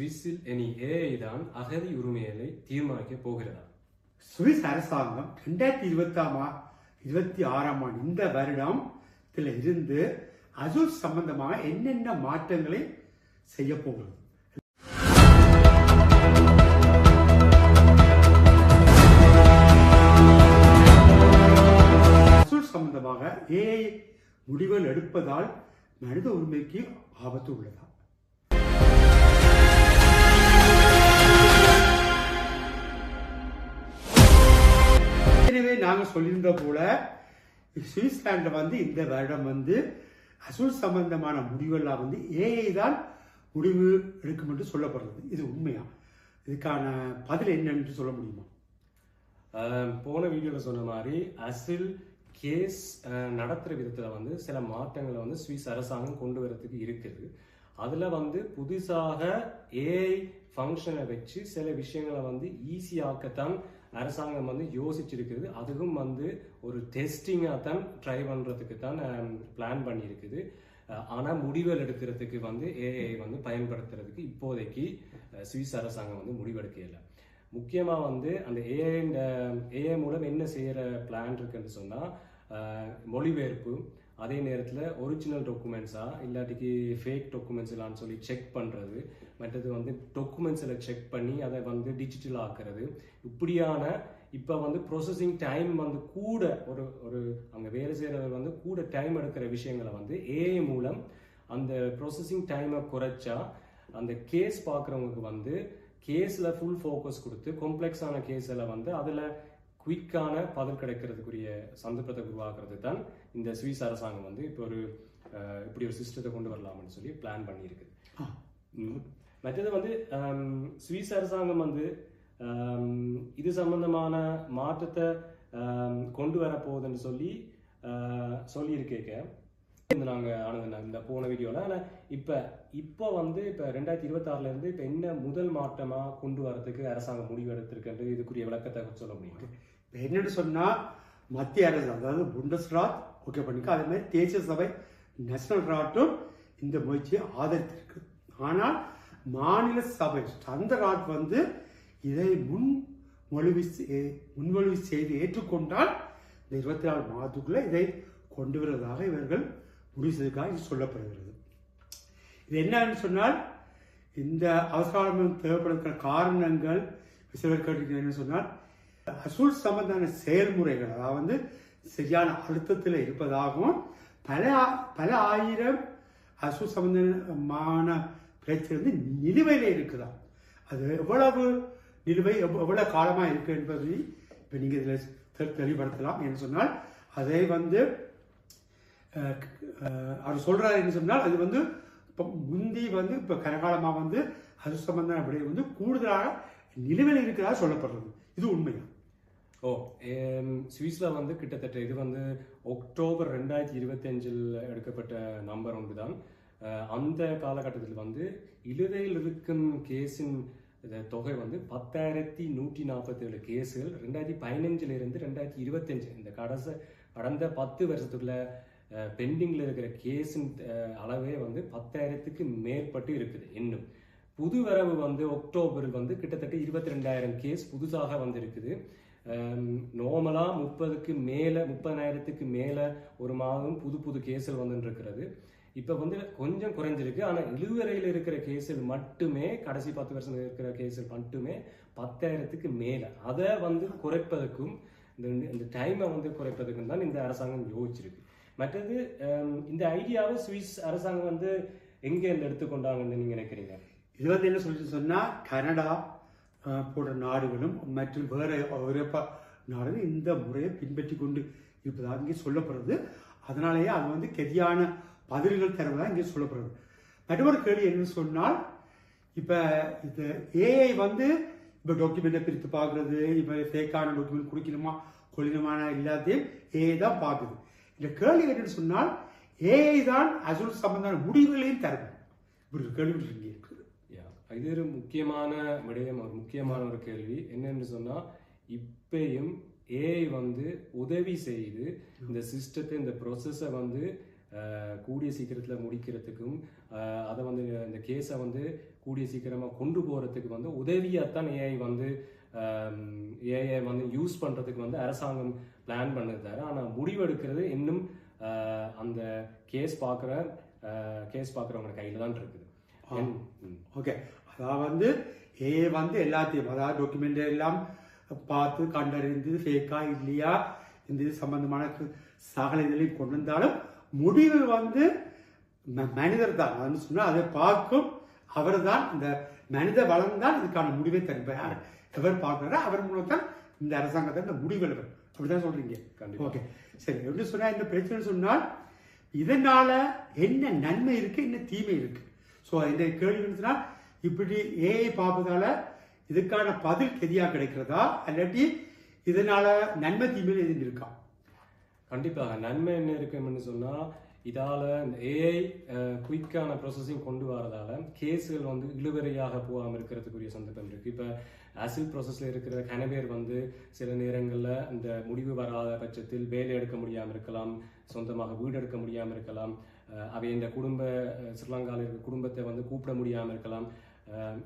சுவிஸில் இனி ஏஐ தான் அகதி உரிமைகளை தீர்மானிக்க போகிறதா? சுவிஸ் அரசாங்கம் ரெண்டாயிரத்தி இருபத்தாம் இருபத்தி ஆறாம் ஆண்டு இந்த வருடத்தில் இருந்து அசூர் சம்பந்தமாக என்னென்ன மாற்றங்களை செய்ய போகிறது? அசூல் சம்பந்தமாக ஏஐ முடிவுகள் எடுப்பதால் மனித உரிமைக்கு ஆபத்து உள்ளதா? ஏற்கனவே நாங்கள் சொல்லியிருந்த போல சுவிட்சர்லாண்டில் வந்து இந்த வருடம் வந்து அசூல் சம்பந்தமான முடிவெல்லாம் வந்து ஏஐ தான் முடிவு எடுக்கும் என்று சொல்லப்படுறது இது உண்மையா? இதுக்கான பதில் என்னன்னு சொல்ல முடியுமா? ஆஹ் போன வீடியோவில் சொன்ன மாதிரி அசில் கேஸ் நடத்துகிற விதத்தில் வந்து சில மாற்றங்களை வந்து சுவிஸ் அரசாங்கம் கொண்டு வரத்துக்கு இருக்குது. அதில் வந்து புதுசாக ஏஐ ஃபங்க்ஷனை வச்சு சில விஷயங்களை வந்து ஈஸியாக்கத்தான் அரசாங்கம் வந்து யோசிச்சிருக்குது. அதுவும் வந்து ஒரு டெஸ்டிங்காக தான் ட்ரை பண்ணுறதுக்கு தான் பிளான் பண்ணியிருக்குது. ஆனால் முடிவுகள் எடுக்கிறதுக்கு வந்து ஏஐ வந்து பயன்படுத்துறதுக்கு இப்போதைக்கு சுவிஸ் அரசாங்கம் வந்து முடிவெடுக்கல. முக்கியமாக வந்து அந்த ஏஐ ஏஐ மூலம் என்ன செய்கிற பிளான் இருக்குன்னு சொன்னால் மொழிபெயர்ப்பு அதே நேரத்தில் ஒரிஜினல் டாக்குமெண்ட்ஸா இல்லாட்டிக்கு ஃபேக் டாக்குமெண்ட்ஸ் எல்லாம் சொல்லி செக் பண்ணுறது மற்றது வந்து டாக்குமெண்ட்ஸில் செக் பண்ணி அதை வந்து டிஜிட்டல் ஆக்குறது. இப்படியான இப்போ வந்து ப்ரொசஸிங் டைம் வந்து கூட ஒரு ஒரு அங்கே வேலை செய்கிறவர் வந்து கூட டைம் எடுக்கிற விஷயங்களை வந்து ஏஐ மூலம் அந்த ப்ரொசஸிங் டைமை குறைச்சா அந்த கேஸ் பார்க்குறவங்களுக்கு வந்து கேஸில் ஃபுல் ஃபோக்கஸ் கொடுத்து காம்ப்ளெக்ஸான கேஸில் வந்து அதில் குயிக்கான பதில் கிடைக்கிறதுக்குரிய சந்தர்ப்பத்தை உருவாக்குறது தான் இந்த சுவிஸ் அரசாங்கம் வந்து இப்போ ஒரு இப்படி ஒரு சிஸ்டத்தை கொண்டு வரலாம்னு சொல்லி பிளான் பண்ணியிருக்கு. மற்றது வந்து சுவிஸ் அரசாங்கம் வந்து இது சம்பந்தமான மாற்றத்தை கொண்டு வர போகுதுன்னு சொல்லி சொல்லியிருக்கேக்க இந்த நாங்கள் ஆனது இந்த போன வீடியோவில் ஆனால் இப்போ இப்போ வந்து இப்போ ரெண்டாயிரத்தி இருபத்தாறுல இருந்து இப்போ என்ன முதல் மாற்றமாக கொண்டு வரதுக்கு அரசாங்கம் முடிவு எடுத்திருக்குன்றது இதுக்குரிய விளக்கத்தை சொல்ல முடியும்? என்னென்னு சொன்னால் மத்திய அரசு அதாவது புண்டஸ்ராத் ஓகே பண்ணிக்க. அதே மாதிரி தேசிய சபை நேஷனல் ராட்டும் இந்த முயற்சியை ஆதரித்திருக்கு. ஆனால் மாநில சபை அந்த ராட் வந்து இதை முன் மொழிவு செய்- முன்மொழிவு செய்து ஏற்றுக்கொண்டால் இந்த இருபத்தி நாலு மாதத்துக்குள்ளே இதை கொண்டு வருவதாக இவர்கள் முடிவு செய்ததாக இது சொல்லப்படுகிறது. இது என்னன்னு சொன்னால் இந்த அவசரம் தேவைப்படுகிற காரணங்கள் சிலர் கேட்டுக்கிறேன்னு சொன்னால் அசூல் சம்பந்தமான செயல்முறைகள் அதாவது வந்து சரியான அழுத்தத்தில் இருப்பதாகவும் பல ஆ- பல ஆயிரம் அசூல் சம்பந்தமான பிரச்சனை வந்து நிலுவையில் இருக்குதா? அது எவ்வளவு நிலுவை எவ்வளவு காலமாக இருக்கு என்பதை இப்போ நீங்கள் இதில் தெளிவுபடுத்தலாம் என்று சொன்னால் அதை வந்து அவர் சொல்கிறார் என்ன சொன்னால் அது வந்து இப்போ முந்தி வந்து இப்போ கரகாலமாக வந்து அது சம்பந்தமான விடை வந்து கூடுதலாக நிலுவையில் இருக்கிறதா சொல்லப்படுறது. இது உண்மையா? ஓ சுவிஸில் வந்து கிட்டத்தட்ட இது வந்து அக்டோபர் ரெண்டாயிரத்தி இருபத்தி அஞ்சில் எடுக்கப்பட்ட நம்பர் ஒன்று தான் அந்த காலகட்டத்தில் வந்து இழுவையில் இருக்கும் கேஸின் இந்த தொகை வந்து பத்தாயிரத்தி நூற்றி நாற்பத்தேழு கேஸுகள் ரெண்டாயிரத்தி பதினஞ்சிலிருந்து ரெண்டாயிரத்தி இருபத்தஞ்சு இந்த கடைசி கடந்த பத்து வருஷத்துக்குள்ள பெண்டிங்கில் இருக்கிற கேஸின் அளவே வந்து பத்தாயிரத்துக்கு மேற்பட்டு இருக்குது இன்னும். புது வரவு வந்து அக்டோபரில் வந்து கிட்டத்தட்ட இருபத்தி ரெண்டாயிரம் கேஸ் புதுசாக வந்திருக்குது. நார்மலாக முப்பதுக்கு மேலே முப்பதாயிரத்துக்கு மேலே ஒரு மாதம் புது புது கேஸில் வந்துட்டுருக்கிறது இப்போ வந்து கொஞ்சம் குறைஞ்சிருக்கு. ஆனால் இழுவரையில் இருக்கிற கேஸில் மட்டுமே கடைசி பத்து வருஷம் இருக்கிற கேஸில் மட்டுமே பத்தாயிரத்துக்கு மேலே. அதை வந்து குறைப்பதற்கும் இந்த இந்த டைமை வந்து குறைப்பதற்கும் தான் இந்த அரசாங்கம் யோசிச்சிருக்கு. மற்றது இந்த ஐடியாவை சுவிஸ் அரசாங்கம் வந்து எங்கே இருந்து எடுத்துக்கொண்டாங்கன்னு நீங்கள் நினைக்கிறீங்க? இது வந்து என்ன சொல்லிட்டு சொன்னால் கனடா போன்ற நாடுகளும் மற்றும் வேற ஐரோப்பா நாடுகளும் இந்த முறையை பின்பற்றி கொண்டு இருப்பதாக இங்கே சொல்லப்படுறது அதனாலேயே அது வந்து கெதியான பதில்கள் தருவதாக இங்கே சொல்லப்படுறது மற்றொரு கேள்வி என்னன்னு சொன்னால் இப்போ இந்த ஏஐ வந்து இப்போ டாக்குமெண்ட்டை பிரித்து பார்க்குறது இப்போ ஃபேக்கான டாக்குமெண்ட் குடிக்கணுமா கொள்ளினமான எல்லாத்தையும் ஏஐ தான் பார்க்குது இந்த கேள்வி என்னன்னு சொன்னால் ஏஐ தான் அசுல் சம்பந்தமான முடிவுகளையும் தரும் இப்படி ஒரு கேள்வி இங்கே இது ஒரு முக்கியமான விடயம் ஒரு முக்கியமான ஒரு கேள்வி. என்னன்னு சொன்னா இப்பயும் ஏஐ வந்து உதவி செய்து இந்த சிஸ்டத்தை இந்த ப்ரொசஸை வந்து கூடிய சீக்கிரத்தில் முடிக்கிறதுக்கும் அதை வந்து இந்த கேஸை வந்து கூடிய சீக்கிரமாக கொண்டு போகிறதுக்கு வந்து உதவியாகத்தான் ஏஐ வந்து ஏஐ வந்து யூஸ் பண்ணுறதுக்கு வந்து அரசாங்கம் பிளான் பண்ணது தவிர ஆனால் முடிவெடுக்கிறது இன்னும் அந்த கேஸ் பார்க்குற கேஸ் பார்க்குறவங்க கையில் தான் இருக்குது. ஓகே அதாவது வந்து ஏ வந்து எல்லாத்தையும் அதாவது டாக்குமெண்ட் எல்லாம் பார்த்து கண்டறிந்து ஃபேக்கா இல்லையா இந்த இது சம்பந்தமான சகல இதுலையும் கொண்டு வந்தாலும் முடிவு வந்து மனிதர் தான் அதுன்னு சொன்னா அதை பார்க்கும் அவர் தான் இந்த மனித வளம் தான் இதுக்கான முடிவை தருப்பார் எவர் பார்க்கிறாரோ அவர் மூலம் தான் இந்த அரசாங்கத்தை இந்த முடிவெடுக்கும் அப்படிதான் சொல்றீங்க. கண்டிப்பா. ஓகே சரி எப்படி சொன்னா இந்த பிரச்சனை சொன்னால் இதனால என்ன நன்மை இருக்கு என்ன தீமை இருக்கு ஸோ இந்த கேள்வி என்னன்னா இப்படி ஏஐ பார்ப்பதால இதுக்கான பதில் கெதியா கிடைக்கிறதா? இல்லாட்டி இதனால நன்மை தீமையில் எதுவும் இருக்கா? கண்டிப்பாக நன்மை என்ன இருக்குன்னு சொன்னா இதால இந்த ஏஐ குயிக்கான ப்ராசஸிங் கொண்டு வரதால கேஸுகள் வந்து இழுவரையாக போகாமல் இருக்கிறதுக்குரிய சந்தர்ப்பம் இருக்கு. இப்ப அசில் ப்ராசஸ்ல இருக்கிற கனவேர் வந்து சில நேரங்களில் இந்த முடிவு வராத பட்சத்தில் வேலை எடுக்க முடியாம இருக்கலாம் சொந்தமாக வீடு எடுக்க முடியாமல் இருக்கலாம் அஹ் அவை இந்த குடும்ப ஸ்ரீலங்காவில் இருக்கிற குடும்பத்தை வந்து கூப்பிட முடியாம இருக்கலாம்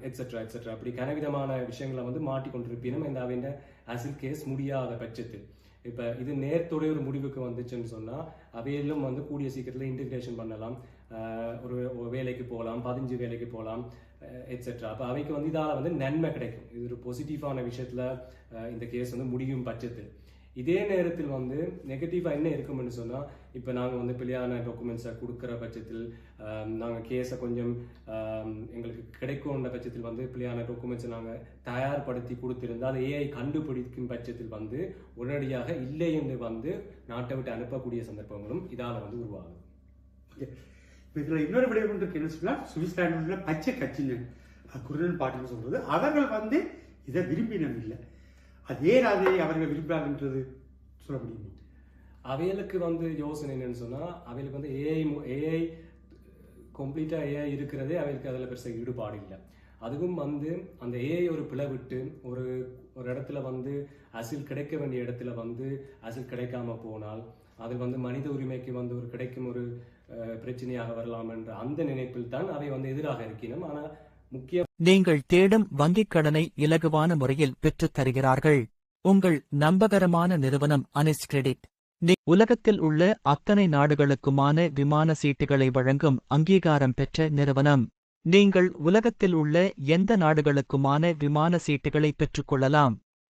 எட்ஸெட்ரா எட்ஸெட்ரா அப்படி கனவிதமான விஷயங்களை வந்து மாட்டிக்கொண்டிருப்பினும் இந்த அவன் அசில் கேஸ் முடியாத பட்சத்தில் இப்போ இது நேர்த்துடைய ஒரு முடிவுக்கு வந்துச்சுன்னு சொன்னால் அவையிலும் வந்து கூடிய சீக்கிரத்தில் இன்டிகிரேஷன் பண்ணலாம். ஒரு வேலைக்கு போகலாம் பதிஞ்சு வேலைக்கு போகலாம் எட்ஸெட்ரா அப்போ அவைக்கு வந்து இதால் வந்து நன்மை கிடைக்கும். இது ஒரு பாசிட்டிவான விஷயத்துல இந்த கேஸ் வந்து முடியும் பட்சத்தில் இதே நேரத்தில் வந்து நெகட்டிவாக என்ன இருக்கும்னு சொன்னால் இப்போ நாங்கள் வந்து பிள்ளையான டாக்குமெண்ட்ஸை கொடுக்குற பட்சத்தில் நாங்கள் கேஸை கொஞ்சம் எங்களுக்கு கிடைக்கும்ன்ற பட்சத்தில் வந்து பிள்ளையான டாக்குமெண்ட்ஸை நாங்கள் தயார்படுத்தி கொடுத்துருந்தா அதை ஏஐ கண்டுபிடிக்கும் பட்சத்தில் வந்து உடனடியாக இல்லை என்று வந்து நாட்டை விட்டு அனுப்பக்கூடிய சந்தர்ப்பங்களும் இதால் வந்து உருவாகும் இதில் இன்னொரு விடயம் ஒன்று இருக்கு. என்ன சொன்னா சுவிட்சர்லாண்டில் பச்சை கட்சிங்க குருடன் பாட்டுன்னு சொல்றது அவர்கள் வந்து இதை விரும்பினம் இல்லை அது ஏன் அதை அவர்கள் விரும்புகிறாங்கன்றது சொல்ல முடியுமா? அவைகளுக்கு வந்து யோசனை என்னன்னு சொன்னால் அவைகளுக்கு வந்து ஏஐ ஏஐ கம்ப்ளீட்டாக ஏஐ இருக்கிறதே அவைகளுக்கு அதில் பெருசாக ஈடுபாடு இல்லை. அதுவும் வந்து அந்த ஏஐ ஒரு பிளவிட்டு ஒரு ஒரு இடத்துல வந்து அசில் கிடைக்க வேண்டிய இடத்துல வந்து அசில் கிடைக்காம போனால் அது வந்து மனித உரிமைக்கு வந்து ஒரு கிடைக்கும் ஒரு பிரச்சனையாக வரலாம் என்ற அந்த நினைப்பில் தான் அவை வந்து எதிராக இருக்கணும் ஆனால் முக்கிய நீங்கள் தேடும் வங்கிக் கடனை இலகுவான முறையில் பெற்றுத் தருகிறார்கள். உங்கள் நம்பகரமான நிறுவனம் அனிஸ் கிரெடிட் உலகத்தில் உள்ள அத்தனை நாடுகளுக்குமான விமான சீட்டுகளை வழங்கும் அங்கீகாரம் பெற்ற நிறுவனம். நீங்கள் உலகத்தில் உள்ள எந்த நாடுகளுக்குமான விமான சீட்டுகளை பெற்றுக்கொள்ளலாம்